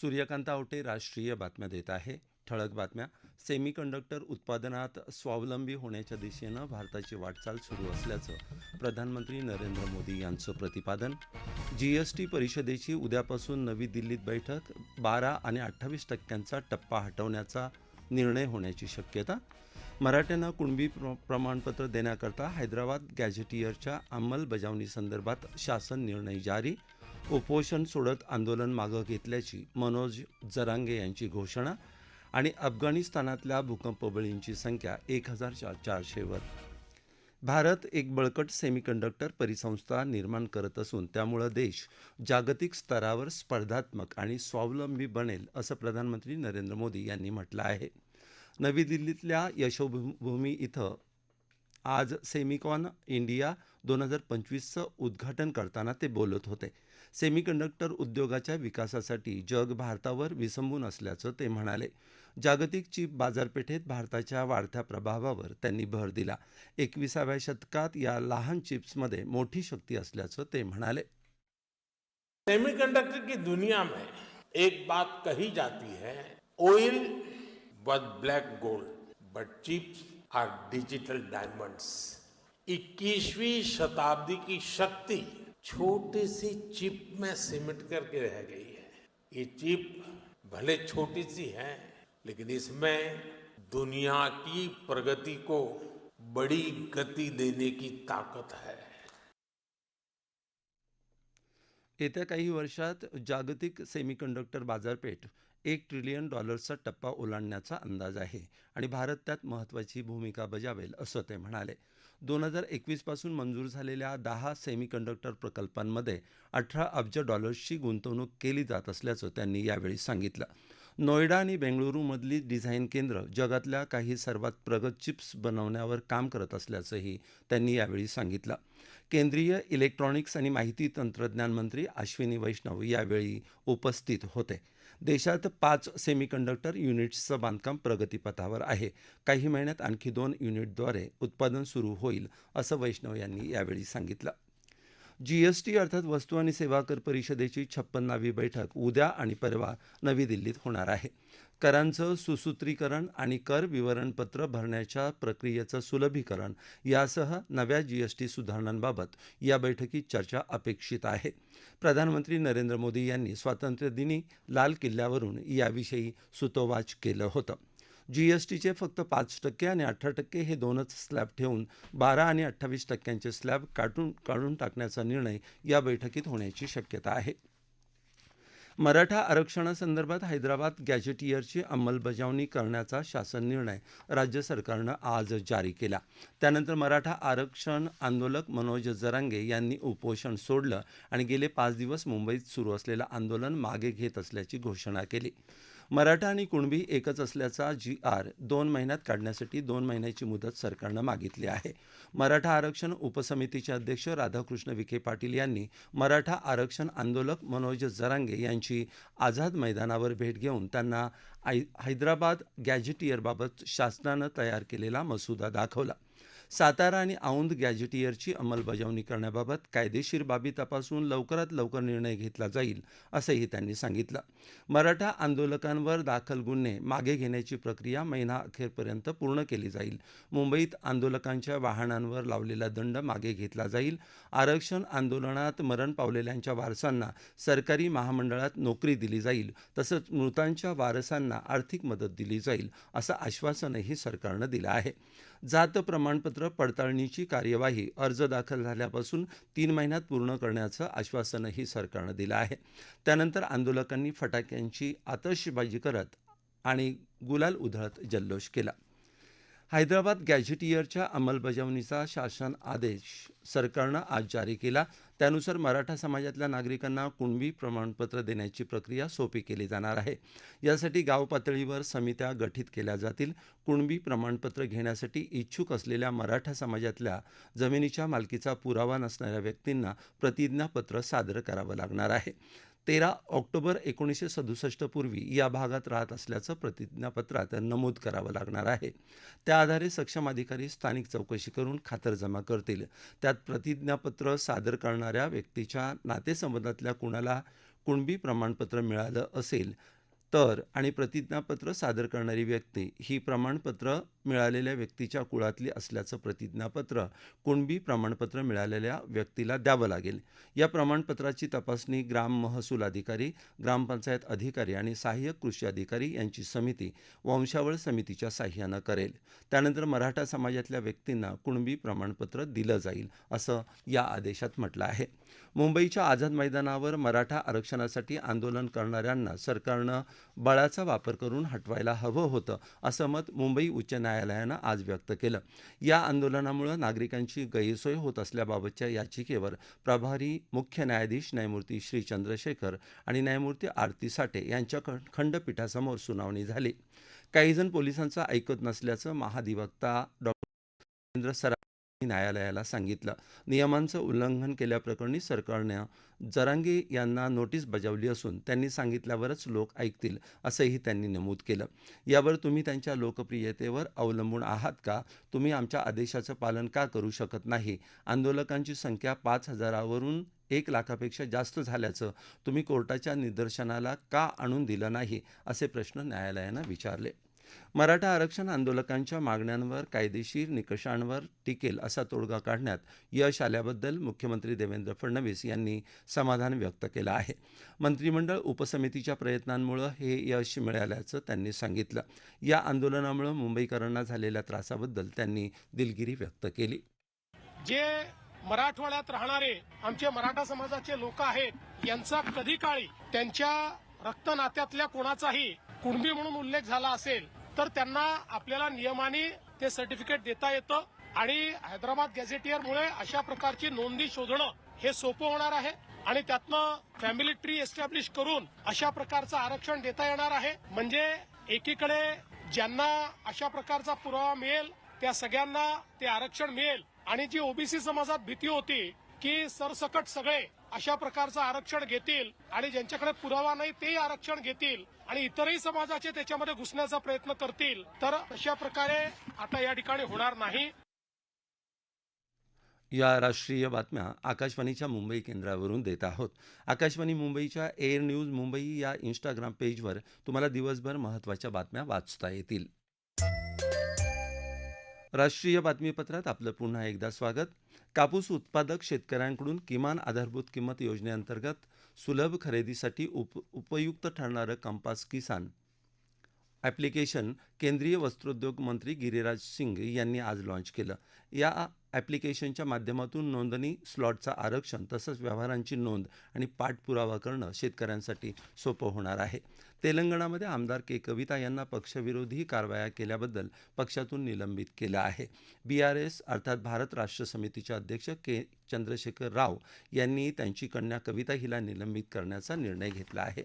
सूर्यकांत आवटे राष्ट्रीय बातम्या देत आहे. ठळक बातम्या. सेमीकंडक्टर उत्पादनात स्वावलंबी होण्याच्या दिशेनं भारताची वाटचाल सुरू असल्याचं प्रधानमंत्री नरेंद्र मोदी यांचं प्रतिपादन. जीएसटी परिषदेची उद्यापासून नवी दिल्लीत बैठक. बारा आणि अठ्ठावीस टक्क्यांचा टप्पा हटवण्याचा निर्णय होण्याची शक्यता. मराठ्यांना कुणबी प्र प्रमाणपत्र देण्याकरता हैदराबाद गॅझेटियरच्या अंमलबजावणीसंदर्भात शासन निर्णय जारी. उपोषण सोडत आंदोलन मागं घेतल्याची मनोज जरांगे यांची घोषणा आणि अफगाणिस्तानातल्या भूकंपबळींची संख्या एक हजार चार चारशेवर भारत एक बळकट सेमीकंडक्टर परिसंस्था निर्माण करत असून त्यामुळं देश जागतिक स्तरावर स्पर्धात्मक आणि स्वावलंबी बनेल असं प्रधानमंत्री नरेंद्र मोदी यांनी म्हटलं आहे. नवी दिल्लीतल्या यशोभूमी इथं आज सेमिकॉन इंडिया दोन हजार पंचवीसचं उद्घाटन करताना ते बोलत होते. सेमीकंडक्टर उद्योगाच्या विकासासाठी जग भारतावर विसंबून असल्याचं ते म्हणाले. जागतिक चिप बाजारपेठेत भारताच्या वाढत्या प्रभावावर त्यांनी भर दिला. एकविसाव्या शतकात या लहान चिप्समध्ये मोठी शक्ती असल्याचं ते म्हणाले. सेमीकंडक्टर की दुनिया में एक बात कही जाती है oil was black gold but chips are digital diamonds 21वीं शताब्दी की शक्ति छोटी सी चिप में सिमट करके रह गई है। ये चिप भले छोटी सी है लेकिन इसमें दुनिया की प्रगति को बड़ी गति देने की ताकत है। येत्या काही वर्षात जागतिक सेमीकंडक्टर बाजारपेठ एक ट्रिलियन डॉलर्सचा टप्पा ओलांडण्याचा अंदाज आहे आणि भारत त्यात महत्त्वाची भूमिका बजावेल असं ते म्हणाले. दोन हजार एकवीसपासून मंजूर झालेल्या दहा सेमीकंडक्टर प्रकल्पांमध्ये अठरा अब्ज डॉलर्सची गुंतवणूक केली जात असल्याचं त्यांनी यावेळी सांगितलं. नोएडा आणि बेंगळुरूमधली डिझाईन केंद्र जगातल्या काही सर्वात प्रगत चिप्स बनवण्यावर काम करत असल्याचंही त्यांनी यावेळी सांगितलं. केंद्रीय इलेक्ट्रॉनिक्स आणि माहिती तंत्रज्ञान मंत्री अश्विनी वैष्णव यावेळी उपस्थित होते. देशात पाच सेमीकंडक्टर युनिट्सचं बांधकाम प्रगतीपथावर आहे. काही महिन्यात आणखी दोन युनिटद्वारे उत्पादन सुरू होईल असं वैष्णव यांनी यावेळी सांगितलं. जीएसटी अर्थात वस्तू आणि सेवा कर परिषदेची छप्पन्नावी बैठक उद्या आणि परवा नवी दिल्लीत होणार आहे. करांचं सुसूत्रीकरण आणि कर विवरणपत्र भरण्याच्या प्रक्रियेचं सुलभीकरण यासह नव्या जीएसटी सुधारणांबाबत या बैठकीत चर्चा अपेक्षित आहे. प्रधानमंत्री नरेंद्र मोदी यांनी स्वातंत्र्यदिनी लाल किल्ल्यावरून याविषयी सुतोवाच केलं होतं. जीएसटीचे फक्त पाच टक्के आणि अठरा टक्के हे दोनच स्लॅब ठेवून बारा आणि अठ्ठावीस टक्क्यांचे स्लॅब काढून काढून टाकण्याचा निर्णय या बैठकीत होण्याची शक्यता आहे. मराठा आरक्षणासंदर्भात हैदराबाद गॅजेटियरची अंमलबजावणी करण्याचा शासन निर्णय राज्य सरकारनं आज जारी केला. त्यानंतर मराठा आरक्षण आंदोलक मनोज जरांगे यांनी उपोषण सोडलं आणि गेले पाच दिवस मुंबईत सुरू असलेलं आंदोलन मागे घेत असल्याची घोषणा केली. मराठा आणि कुणबी एकच असल्याचा जी आर दोन महिन्यात काढण्यासाठी दोन महिन्याची मुदत सरकारनं मागितली आहे. मराठा आरक्षण उपसमितीचे अध्यक्ष राधाकृष्ण विखे पाटील यांनी मराठा आरक्षण आंदोलक मनोज जरांगे यांची आझाद मैदानावर भेट घेऊन त्यांना आय हैदराबाद गॅझेटियरबाबत शासनानं तयार केलेला मसुदा दाखवला. सातारा आणि औंध गॅझेटियरची अंमलबजावणी करण्याबाबत कायदेशीर बाबी तपासून लवकरात लवकर निर्णय घेतला जाईल असंही त्यांनी सांगितलं. मराठा आंदोलकांवर दाखल गुन्हे मागे घेण्याची प्रक्रिया महिना अखेरपर्यंत पूर्ण केली जाईल. मुंबईत आंदोलकांच्या वाहनांवर लावलेला दंड मागे घेतला जाईल. आरक्षण आंदोलनात मरण पावलेल्यांच्या वारसांना सरकारी महामंडळात नोकरी दिली जाईल तसंच मृतांच्या वारसांना आर्थिक मदत दिली जाईल असं आश्वासनही सरकारनं दिलं आहे. जात प्रमाणपत्र पडताळणीची कार्यवाही अर्ज दाखल झाल्यापासून तीन महिन्यात पूर्ण करण्याचं आश्वासनही सरकारनं दिलं आहे. त्यानंतर आंदोलकांनी फटाक्यांची आतषबाजी करत आणि गुलाल उधळत जल्लोष केला. हैदराबाद गॅझेटियरच्या अंमलबजावणीचा शासन आदेश सरकारनं आज जारी केला. त्यानुसार मराठा समाजातल्या नागरिकांना कुणबी प्रमाणपत्र देण्याची प्रक्रिया सोपी केली जाणार आहे. यासाठी गाव पातळीवर समित्या गठीत केल्या जातील. कुणबी प्रमाणपत्र घेण्यासाठी इच्छुक असलेल्या मराठा समाजातल्या जमिनीच्या मालकीचा पुरावा नसणाऱ्या व्यक्तींना प्रतिज्ञापत्र सादर करावं लागणार आहे. तेरा ऑक्टोबर एकोणीसशे सदुसष्ट पूर्वी या भागात राहत असल्याचं प्रतिज्ञापत्रात नमूद करावं लागणार आहे. त्या आधारे सक्षम अधिकारी स्थानिक चौकशी करून खातरजमा करतील. त्यात प्रतिज्ञापत्र सादर करणाऱ्या व्यक्तीच्या नातेसंबंधातल्या कुणाला कुणबी प्रमाणपत्र मिळालं असेल तर आणि प्रतिज्ञापत्र सादर करणारी व्यक्ती ही प्रमाणपत्र मिळालेल्या व्यक्तीच्या कुळातली असल्याचं प्रतिज्ञापत्र कुणबी प्रमाणपत्र मिळालेल्या व्यक्तीला द्यावं लागेल. या प्रमाणपत्राची तपासणी ग्राम महसूल अधिकारी ग्रामपंचायत अधिकारी आणि सहाय्यक कृषी अधिकारी यांची समिती वंशावळ समितीच्या साह्यानं करेल. त्यानंतर मराठा समाजातल्या व्यक्तींना कुणबी प्रमाणपत्र दिलं जाईल असं या आदेशात म्हटलं आहे. मुंबईच्या आझाद मैदानावर मराठा आरक्षणासाठी आंदोलन करणाऱ्यांना सरकारनं बळाचा वापर करून हटवायला हवं होतं असं मत मुंबई उच्च न्यायालयानं आज व्यक्त केलं. या आंदोलनामुळे नागरिकांची गैरसोय होत असल्याबाबतच्या याचिकेवर प्रभारी मुख्य न्यायाधीश न्यायमूर्ती श्री चंद्रशेखर आणि न्यायमूर्ती आरती साठे यांच्या खंडपीठासमोर सुनावणी झाली. काहीजण पोलिसांचं ऐकत नसल्याचं महाधिवक्ता डॉक्टर सरा न्यायालयाला सांगितलं. नियमांचं उल्लंघन केल्याप्रकरणी सरकारनं जरांगे यांना नोटीस बजावली असून त्यांनी सांगितल्यावरच लोक ऐकतील असंही त्यांनी नमूद केलं. यावर तुम्ही त्यांच्या लोकप्रियतेवर अवलंबून आहात का? तुम्ही आमच्या आदेशाचं पालन का करू शकत नाही? आंदोलकांची संख्या पाच हजारावरून एक लाखापेक्षा जास्त झाल्याचं तुम्ही कोर्टाच्या निदर्शनाला का आणून दिलं नाही? असे प्रश्न न्यायालयानं विचारले. मराठा आरक्षण आंदोलकांच्या मागण्यांवर कायदेशीर निकषांवर टिकेल असा तोडगा काढण्यात यश आल्याबद्दल मुख्यमंत्री देवेंद्र फडणवीस यांनी समाधान व्यक्त केलं आहे. मंत्रिमंडळ उपसमितीच्या प्रयत्नांमुळे हे यश मिळाल्याचं त्यांनी सांगितलं. या आंदोलनामुळे मुंबईकरांना झालेल्या त्रासाबद्दल त्यांनी दिलगिरी व्यक्त केली. जे मराठवाड्यात राहणारे आमचे मराठा समाजाचे लोक आहेत यांचा कधी काळी त्यांच्या रक्त नात्यातल्या कोणाचाही कुणबी म्हणून उल्लेख झाला असेल तर त्यांना आपल्याला नियमाने ते सर्टिफिकेट देता येतं आणि हैदराबाद गॅझेटियरमुळे अशा प्रकारची नोंदी शोधणं हे सोपं होणार आहे आणि त्यातनं फॅमिली ट्री एस्टॅब्लिश करून अशा प्रकारचं आरक्षण देता येणार आहे. म्हणजे एकीकडे ज्यांना अशा प्रकारचा पुरावा मिळेल त्या सगळ्यांना ते आरक्षण मिळेल. आणि जी ओबीसी समाजात भीती होती की सरसकट सगळे अशा प्रकारचं आरक्षण घेतील आणि ज्यांच्याकडे पुरावा नाही तेही आरक्षण घेतील आणि इतरही समाजाचे त्याच्यामध्ये घुसण्याचा प्रयत्न करतील. तर अशा प्रकारे आता या ठिकाणी होणार नाही. या राष्ट्रीय बातम्या आकाशवाणीच्या मुंबई केंद्रावरून देत आहोत. आकाशवाणी मुंबईच्या एअर न्यूज मुंबई या इंस्टाग्राम पेजवर तुम्हाला दिवसभर महत्त्वाच्या बातम्या वाचता येतील. राष्ट्रीय बातमीपत्रात आपलं पुन्हा एकदा स्वागत. कापूस उत्पादक शेतकऱ्यांकडून किमान आधारभूत किंमत योजनेअंतर्गत सुलभ खरेदीसाठी उप उपयुक्त ठरणारं कंपास किसान ॲप्लिकेशन केंद्रीय वस्त्रोद्योग मंत्री गिरिराज सिंग यांनी आज लॉन्च केलं. या ॲप्लिकेशनच्या माध्यमातून नोंदणी स्लॉटचं आरक्षण तसंच व्यवहारांची नोंद आणि पाठपुरावा करणं शेतकऱ्यांसाठी सोपं होणार आहे. तेलंगणामध्ये आमदार के कविता यांना पक्षविरोधी कारवाया केल्याबद्दल पक्षातून निलंबित केलं आहे. बी आर एस अर्थात भारत राष्ट्र समितीचे अध्यक्ष के चंद्रशेखर राव यांनी त्यांची कन्या कविता हिला निलंबित करण्याचा निर्णय घेतला आहे.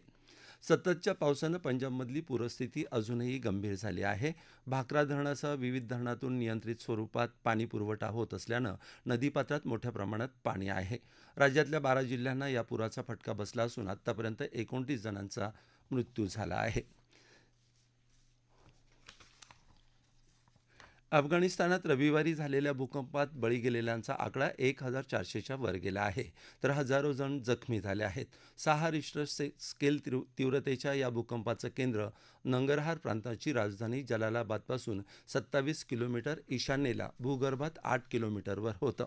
सततच्या पावसानं पंजाबमधली पूरस्थिती अजूनही गंभीर झाली आहे. भाकरा धरणासह विविध धरणातून नियंत्रित स्वरूपात पाणी पुरवठा होत असल्यानं नदीपात्रात मोठ्या प्रमाणात पाणी आहे. राज्यातल्या बारा जिल्ह्यांना या पुराचा फटका बसला असून आत्तापर्यंत एकोणतीस जणांचा मृत्यू झाला आहे. अफगाणिस्तानात रविवारी झालेल्या भूकंपात बळी गेलेल्यांचा आकडा एक हजार चारशेच्या वर गेला आहे. तर हजारो जण जखमी झाले आहेत. सहा रिश्टर से स्केल तीव्रतेच्या या भूकंपाचं केंद्र नंगरहार प्रांताची राजधानी जलालाबादपासून सत्तावीस किलोमीटर ईशान्येला भूगर्भात आठ किलोमीटरवर होतं.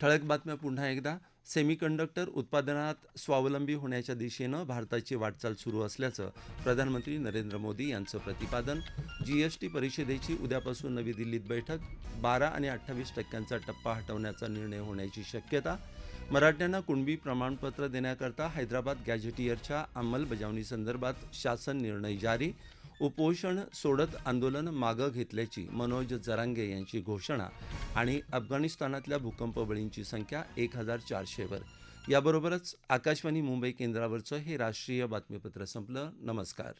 ठळक बातम्या पुन्हा एकदा. सेमीकंडक्टर उत्पादनात स्वावलंबी होण्याच्या दिशेनं भारताची वाटचाल सुरू असल्याचं प्रधानमंत्री नरेंद्र मोदी यांचं प्रतिपादन. जीएसटी परिषदेची उद्यापासून नवी दिल्लीत बैठक. बारा आणि अठ्ठावीस टक्क्यांचा टप्पा हटवण्याचा निर्णय होण्याची शक्यता. मराठ्यांना कुणबी प्रमाणपत्र देण्याकरता हैदराबाद गॅझेटियरच्या अंमलबजावणीसंदर्भात शासन निर्णय जारी. उपोषण सोडत आंदोलन मागं घेतल्याची मनोज जरांगे यांची घोषणा आणि अफगाणिस्तानातल्या भूकंपबळींची संख्या एक हजार चारशेवर याबरोबरच आकाशवाणी मुंबई केंद्रावरचं हे राष्ट्रीय बातमीपत्र संपलं. नमस्कार.